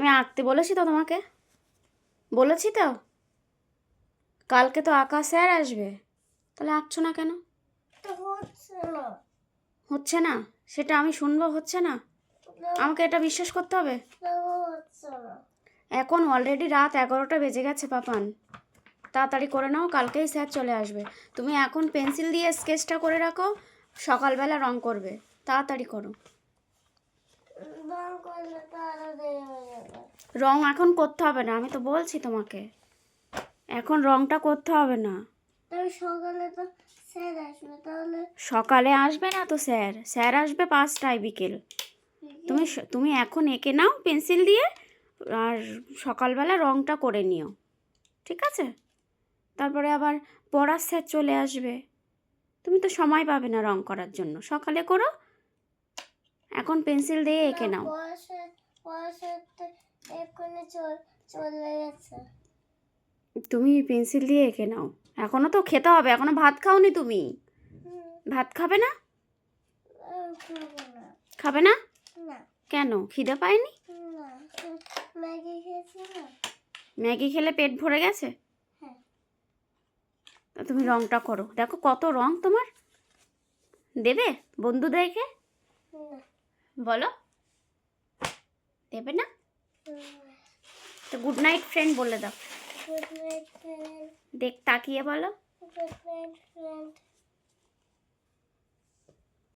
আমি আঁকতে বলেছি তো তোমাকে? বলেছি তো? কালকে তো আঁকা স্যার আসবে। তাহলে আঁকছো না কেন? তো হচ্ছে না। সেটা আমি শুনব হচ্ছে না? আমাকে এটা বিশ্বাস করতে হবে? এখন অলরেডি রাত এগারোটা বেজে গেছে পাপান। তাড়াতাড়ি করে নাও কালকেই স্যার চলে আসবে। তুমি এখন পেন্সিল দিয়ে স্কেচটা করে রাখো সকালবেলা রং করবে। তাড়াতাড়ি করো রং করলে তো আরও দেরি হয়ে যাবে রং এখন করতে হবে না আমি তো বলছি তোমাকে। এখন রংটা করতে হবে না। সকালে তো স্যার আসবে তাহলে সকালে আসবে না তো স্যার। স্যার আসবে পাঁচটায় বিকেল। তুমি তুমি এখন এঁকে নাও পেন্সিল দিয়ে আর সকালবেলা রংটা করে নিও। ঠিক আছে? তারপরে আবার পড়ার স্যার চলে আসবে। তুমি তো সময় পাবে না রং করার জন্য। সকালে করো এখন পেন্সিল দিয়ে এঁকে নাও। বয়সে বয়সে এক্ষুনি চলে গেছে। তুমি পেন্সিল দিয়ে এঁকে নাও। এখনও তো খেতে হবে এখনও ভাত খাওনি তুমি? ভাত খাবে না? খাব না। কেন? খিদে পায়নি? ম্যাগি খেলে পেট ভরে গেছে? হ্যাঁ। তুমি রংটা করো। দেখো কত রং তোমার। দেবে বন্ধুদেরকে? বলো। দেবে না? তো গুড নাইট ফ্রেন্ড বলে দাও। দেখ তাকিয়ে বলো।